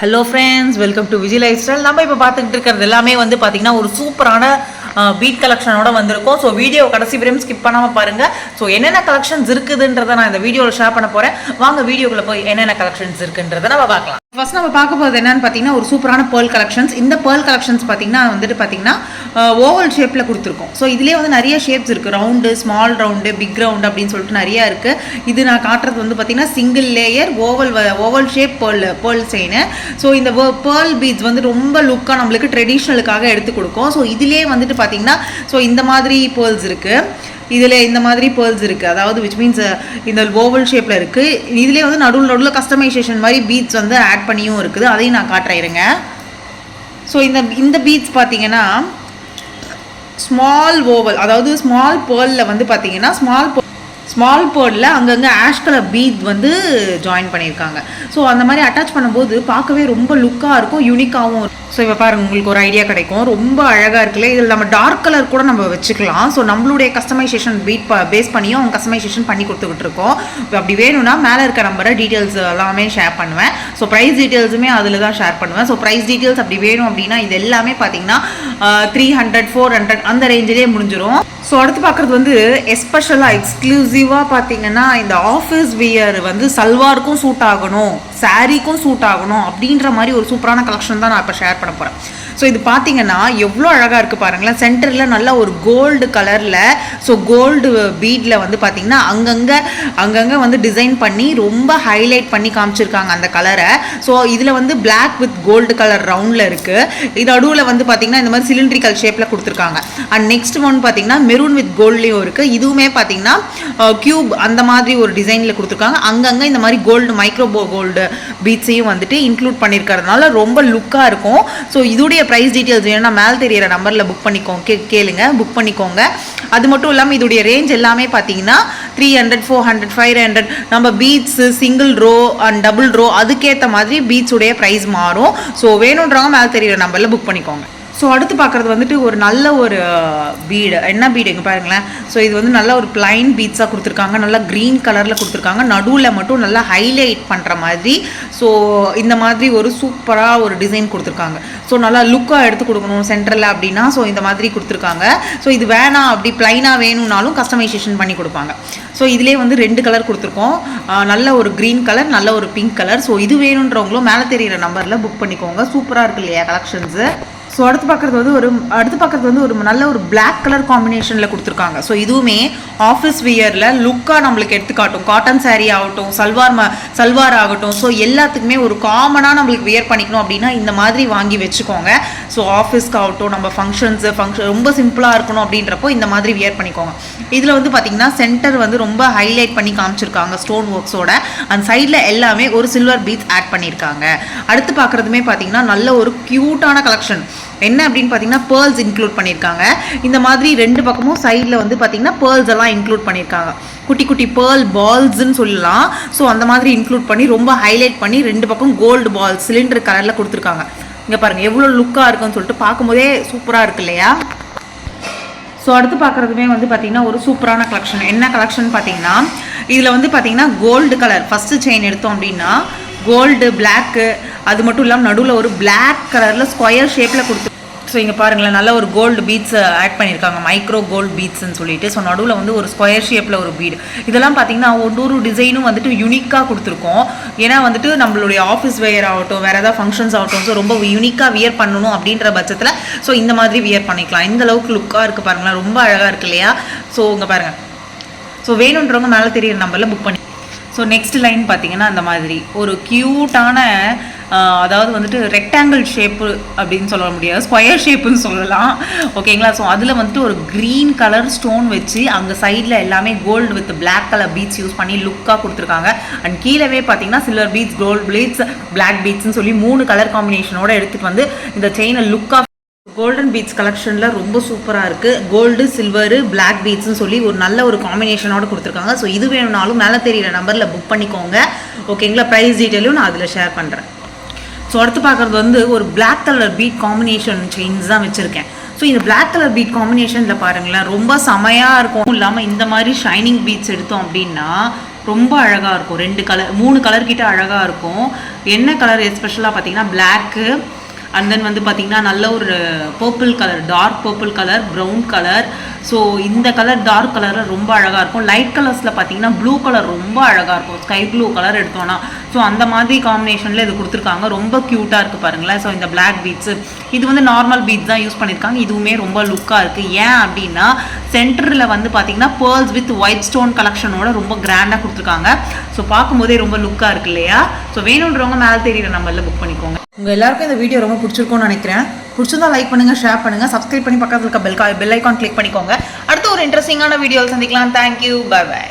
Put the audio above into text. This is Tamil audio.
Hello friends welcome to Vijay lifestyle நம்ம இப்போ பார்த்துக்கிட்டு இருக்கிறது எல்லாமே வந்து பார்த்திங்கன்னா ஒரு சூப்பரான பீட் கலெக்ஷனோட வந்திருக்கும். ஸோ வீடியோ கடைசி வரையும் ஸ்கிப் பண்ணாமல் பாருங்கள் ஸோ என்னென்ன கலெக்ஷன்ஸ் இருக்குதுன்றதை நான் இந்த வீடியோவில் ஷேர் பண்ண போகிறேன் வாங்க வீடியோக்குள்ளே போய் என்னென்ன கலெக்ஷன்ஸ் இருக்குன்றதை நம்ம பார்க்கலாம். ஃபர்ஸ்ட் நம்ம பார்க்க போகிறது என்னன்னு பார்த்தீங்கன்னா ஒரு சூப்பரான பேர்ல் கலெக்ஷன்ஸ் இந்த பேர்ல் கலெக்ஷன்ஸ் பார்த்தீங்கன்னா வந்துட்டு பார்த்தீங்கன்னா ஓவல் ஷேப்பில் கொடுத்துருக்கோம். ஸோ இதுலேயே வந்து நிறைய ஷேப்ஸ் இருக்குது round small round big round அப்படின்னு சொல்லிட்டு நிறையா இருக்குது இது நான் காட்டுறது வந்து பார்த்தீங்கன்னா single layer oval oval shape pearl pearl chain so இந்த பேர்ல் பீட்ஸ் வந்து ரொம்ப லுக்காக நம்மளுக்கு ட்ரெடிஷ்னலுக்காக எடுத்து கொடுக்கும். ஸோ இதுலேயே வந்துட்டு பார்த்தீங்கன்னா ஸோ இந்த மாதிரி பேர்ல்ஸ் இருக்குது இதில் இந்த மாதிரி பேர்ல்ஸ் இருக்குது அதாவது விச் மீன்ஸ் இந்த ஓவல் ஷேப்பில் இருக்குது இதிலே வந்து நடுவில் நடுவில் கஸ்டமைசேஷன் மாதிரி பீட்ஸ் வந்து ஆட் பண்ணியும் இருக்குது. அதையும் நான் காட்டுறேன் இருங்க. ஸோ இந்த இந்த பீட்ஸ் பார்த்தீங்கன்னா ஸ்மால் ஓவல் அதாவது ஸ்மால் பேர்லில் வந்து பார்த்தீங்கன்னா ஸ்மால் ஸ்மால் பேர்டில் அங்கங்கே ஆஷ் கலர் பீட் வந்து ஜாயின் பண்ணியிருக்காங்க. ஸோ அந்த மாதிரி அட்டாச் பண்ணும்போது பார்க்கவே ரொம்ப லுக்காக இருக்கும் யூனிக்காகவும் ஸோ இப்போ பாருங்க உங்களுக்கு ஒரு ஐடியா கிடைக்கும். ரொம்ப அழகாக இருக்குல்ல இதில் நம்ம டார்க் கலர் கூட நம்ம வச்சுக்கலாம். ஸோ நம்மளுடைய கஸ்டமைசேஷன் பீட் பேஸ் பண்ணியும் அவங்க கஸ்டமைசேஷன் பண்ணி கொடுத்துக்கிட்டு இருக்கோம் இப்போ அப்படி வேணும்னா மேலே இருக்க நம்பரை டீட்டெயில்ஸ் எல்லாமே ஷேர் பண்ணுவேன். ஸோ ப்ரைஸ் டீட்டெயில்ஸுமே அதில் தான் ஷேர் பண்ணுவேன். ஸோ ப்ரைஸ் டீட்டெயில்ஸ் அப்படி வேணும் அப்படின்னா இது எல்லாமே பார்த்தீங்கன்னா த்ரீ ஹண்ட்ரட் ஃபோர் ஹண்ட்ரட் அந்த ரேஞ்சிலே முடிஞ்சிடும் ஸோ அடுத்து பார்க்குறது வந்து எஸ்பெஷலாக எக்ஸ்க்ளூசிவாக பார்த்தீங்கன்னா இந்த ஆஃபீஸ் வியர் வந்து சல்வாருக்கும் சூட் ஆகணும். சாரீக்கும் சூட் ஆகணும் அப்படின்ற மாதிரி ஒரு சூப்பரான கலெக்ஷன் தான் நான் இப்போ ஷேர் பண்ண போகிறேன் ஸோ இது பார்த்தீங்கன்னா எவ்வளோ அழகாக இருக்குது பாருங்களேன். சென்டரில் நல்ல ஒரு கோல்டு கலரில் ஸோ கோல்டு பீடில் வந்து பார்த்தீங்கன்னா அங்கங்கே அங்கங்கே வந்து டிசைன் பண்ணி ரொம்ப ஹைலைட் பண்ணி காமிச்சிருக்காங்க அந்த கலரை ஸோ இதில் வந்து பிளாக் வித் கோல்டு கலர் ரவுண்டில் இருக்குது இது நடுவில் வந்து பார்த்தீங்கன்னா இந்த மாதிரி சிலிண்ட்ரிக்கல் ஷேப்பில் கொடுத்துருக்காங்க. அண்ட் நெக்ஸ்ட் ஒன் பார்த்தீங்கன்னா மெரூன் வித் கோல்ட்லேயும் இருக்குது இதுவுமே பார்த்தீங்கன்னா க்யூப் அந்த மாதிரி ஒரு டிசைனில் கொடுத்துருக்காங்க. அங்கங்கே இந்த மாதிரி கோல்டு மைக்ரோ கோல்டு பீட்ஸையும் வந்துட்டு இன்க்ளூட் பண்ணியிருக்கிறதுனால ரொம்ப லுக்காக இருக்கும். ஸோ இதோடைய ப்ரைஸ் டீட்டெயில்ஸ் வேணும்னா மேல் தெரியிற நம்பரில் புக் பண்ணிக்கோங்க கே கேளுங்க புக் பண்ணிக்கோங்க. அது மட்டும் இல்லாமல் இதோடைய ரேஞ்ச் எல்லாமே பார்த்தீங்கன்னா three hundred four hundred five hundred நம்ம beads single row and double row அதுக்கேற்ற மாதிரி பீட்ஸுடைய ப்ரைஸ் மாறும். ஸோ வேணுன்றவங்க மேலே தெரியிற நம்பரில் புக் பண்ணிக்கோங்க. ஸோ அடுத்து பார்க்குறது வந்துட்டு ஒரு நல்ல ஒரு பீடு என்ன பீடு எங்கே பாருங்களேன். ஸோ இது வந்து நல்ல ஒரு பிளைன் பீட்ஸாக கொடுத்துருக்காங்க. நல்லா க்ரீன் கலரில் கொடுத்துருக்காங்க. நடுவில் மட்டும் நல்லா ஹைலைட் பண்ணுற மாதிரி ஸோ இந்த மாதிரி ஒரு சூப்பராக ஒரு டிசைன் கொடுத்துருக்காங்க. ஸோ நல்லா லுக்காக எடுத்து கொடுக்கணும் சென்டரில் அப்படின்னா ஸோ இந்த மாதிரி கொடுத்துருக்காங்க. ஸோ இது வேணாம் அப்படி ப்ளைனாக வேணும்னாலும் கஸ்டமைசேஷன் பண்ணி கொடுப்பாங்க. ஸோ இதிலே வந்து ரெண்டு கலர் கொடுத்துருக்கோம். நல்ல ஒரு க்ரீன் கலர் நல்ல ஒரு பிங்க் கலர் ஸோ இது வேணுன்றவங்களும் மேலே தெரியிற நம்பரில் புக் பண்ணிக்கோங்க. சூப்பராக இருக்கு இல்லையா கலெக்ஷன்ஸு ஸோ அடுத்து பார்க்குறது வந்து ஒரு அடுத்து பார்க்குறது வந்து ஒரு நல்ல ஒரு பிளாக் கலர் காம்பினேஷனில் கொடுத்துருக்காங்க. ஸோ இதுவுமே ஆஃபீஸ் வியரில் லுக்காக நம்மளுக்கு எடுத்துக்காட்டும். காட்டன் சாரீ ஆகட்டும் சல்வார் ம சல்வார் ஆகட்டும். ஸோ எல்லாத்துக்குமே ஒரு காமனாக நம்மளுக்கு வியர் பண்ணிக்கணும் அப்படின்னா இந்த மாதிரி வாங்கி வச்சுக்கோங்க. ஸோ ஆஃபீஸ்க்கு ஆகட்டும் நம்ம ஃபங்க்ஷன்ஸு ஃபங்க்ஷன் ரொம்ப சிம்பிளாக இருக்கணும் அப்படின்றப்போ இந்த மாதிரி வியர் பண்ணிக்கோங்க. இதில் வந்து பார்த்தீங்கன்னா சென்டர் வந்து ரொம்ப ஹைலைட் பண்ணி காமிச்சிருக்காங்க ஸ்டோன் ஒர்க்ஸோட அந்த சைடில் எல்லாமே ஒரு சில்வர் பீட்ஸ் ஆட் பண்ணியிருக்காங்க அடுத்து பார்க்குறதுமே பார்த்தீங்கன்னா நல்ல ஒரு க்யூட்டான கலெக்ஷன் என்ன அப்படின்னு பார்த்தீங்கன்னா பேர்ல்ஸ் இன்க்ளூட் பண்ணியிருக்காங்க. இந்த மாதிரி ரெண்டு பக்கமும் சைடில் வந்து பார்த்தீங்கன்னா பேர்ல்ஸ் எல்லாம் இன்க்ளூட் பண்ணியிருக்காங்க. குட்டி குட்டி பேர்ல் பால்ஸ்ன்னு சொல்லலாம். ஸோ அந்த மாதிரி இன்க்ளூட் பண்ணி ரொம்ப ஹைலைட் பண்ணி ரெண்டு பக்கம் கோல்டு பால் சிலிண்டர் கலரில் கொடுத்துருக்காங்க. இங்கே பாருங்கள் எவ்வளோ லுக்காக இருக்குன்னு சொல்லிட்டு பார்க்கும்போதே சூப்பராக இருக்கு இல்லையா? ஸோ அடுத்து பார்க்குறதுமே வந்து பார்த்திங்கன்னா ஒரு சூப்பரான கலெக்ஷன் என்ன கலெக்ஷன் பார்த்தீங்கன்னா இதில் வந்து பார்த்தீங்கன்னா கோல்டு கலர் ஃபஸ்ட்டு செயின் எடுத்தோம் அப்படின்னா கோல்டு பிளாக்கு அது மட்டும் இல்லாமல் நடுவில் ஒரு பிளாக் கலரில் ஸ்கொயர் ஷேப்பில் கொடுத்து ஸோ இங்கே பாருங்களேன் நல்ல ஒரு கோல்டு பீட்ஸ் ஆட் பண்ணியிருக்காங்க. மைக்ரோ கோல்டு பீட்ஸ்ன்னு சொல்லிட்டு. ஸோ நடுவில் வந்து ஒரு ஸ்கொயர் ஷேப்பில் ஒரு பீடு இதெல்லாம் பார்த்தீங்கன்னா ஒவ்வொரு டிசைனும் வந்துட்டு யூனிக்காக கொடுத்துருக்கோம். ஏன்னா வந்துட்டு நம்மளுடைய ஆஃபீஸ் வேர் ஆகட்டும் வேறு ஏதாவது ஃபங்க்ஷன்ஸ் ஆகட்டும் ஸோ ரொம்ப யூனிக்காக வியர் பண்ணணும் அப்படின்ற பட்சத்தில் ஸோ இந்த மாதிரி வியர் பண்ணிக்கலாம். இந்த அளவுக்கு லுக்காக இருக்குது பாருங்களேன். ரொம்ப அழகாக இருக்கு இல்லையா? ஸோ இங்கே பாருங்கள் ஸோ வேணுன்றவங்க மேலே தெரியிற நம்பரில் புக் பண்ணி ஸோ நெக்ஸ்ட் லைன் பார்த்தீங்கன்னா அந்த மாதிரி. ஒரு க்யூட்டான அதாவது வந்துட்டு ரெக்டாங்கிள் ஷேப்பு அப்படின்னு சொல்ல முடியாது. ஸ்கொயர் ஷேப்புன்னு சொல்லலாம். ஓகேங்களா ஸோ அதில் வந்துட்டு ஒரு க்ரீன் கலர் ஸ்டோன் வச்சு அங்கே சைடில் எல்லாமே gold with black colour beads use பண்ணி லுக்காக கொடுத்துருக்காங்க. அண்ட் கீழவே பார்த்தீங்கன்னா silver beads gold beads black பீட்ஸ்னு சொல்லி மூணு கலர் காம்பினேஷனோட எடுத்துகிட்டு வந்து இந்த செயினை லுக்காக கோல்டன் பீட்ஸ் கலெக்ஷனில் ரொம்ப சூப்பராக இருக்குது கோல்டு சில்வரு பிளாக் பீட்ஸ்னு சொல்லி ஒரு நல்ல ஒரு காம்பினேஷனோட கொடுத்துருக்காங்க. ஸோ இது வேணும்னாலும் மேலே தெரியிற நம்பரில் புக் பண்ணிக்கோங்க. ஓகேங்களா ப்ரைஸ் டீட்டெயிலும் நான் அதில் ஷேர் பண்ணுறேன் ஸோ அடுத்து பார்க்குறது வந்து ஒரு black colour bead combination chains தான் வச்சுருக்கேன். ஸோ இந்த பிளாக் கலர் பீட் காம்பினேஷனில் பாருங்களேன் ரொம்ப செமையாக இருக்கும். இல்லாமல் இந்த மாதிரி ஷைனிங் பீட்ஸ் எடுத்தோம் அப்படின்னா ரொம்ப அழகாக இருக்கும். ரெண்டு கலர் மூணு கலர் கிட்ட அழகாக இருக்கும். என்ன கலர் எஸ்பெஷலாக பார்த்தீங்கன்னா பிளாக்கு அண்ட் தென் வந்து பார்த்தீங்கன்னா நல்ல ஒரு purple colour dark purple colour brown colour so இந்த கலர் டார்க் கலரில் ரொம்ப அழகாக இருக்கும். லைட் கலர்ஸில் பார்த்தீங்கன்னா ப்ளூ கலர் ரொம்ப அழகாக இருக்கும். ஸ்கை ப்ளூ கலர் எடுத்தோன்னா ஸோ அந்த மாதிரி காம்பினேஷனில் இது கொடுத்துருக்காங்க. ரொம்ப க்யூட்டாக இருக்குது பாருங்களேன். ஸோ இந்த பிளாக் பீட்ஸு இது வந்து நார்மல் பீட்ஸ் தான் யூஸ் பண்ணியிருக்காங்க இதுவுமே ரொம்ப லுக்காக இருக்குது ஏன் அப்படின்னா சென்டரில் வந்து பார்த்தீங்கன்னா பேர்ல்ஸ் வித் ஒயிட் ஸ்டோன் கலெக்ஷனோட ரொம்ப கிராண்டாக கொடுத்துருக்காங்க. ஸோ பார்க்கும்போதே ரொம்ப லுக்காக இருக்கு இல்லையா? ஸோ வேணுன்றவங்க மேலே தெரியுற நம்பரில் புக் பண்ணிக்கோங்க. உங்கள் எல்லாருக்கும் இந்த வீடியோ ரொம்ப பிடிச்சிருக்கும்னு நினைக்கிறேன். பிடிச்சிருந்தா லைக் பண்ணுங்கள் ஷேர் பண்ணுங்கள் சப்ஸ்கிரைப் பண்ணி பக்கத்தில் இருக்க பெல் பெல் ஐக்கான் கிளிக் பண்ணிக்கோங்க. அடுத்து ஒரு இன்ட்ரெஸ்டிங்கான வீடியோவில் சந்திக்கலாம். Thank you bye by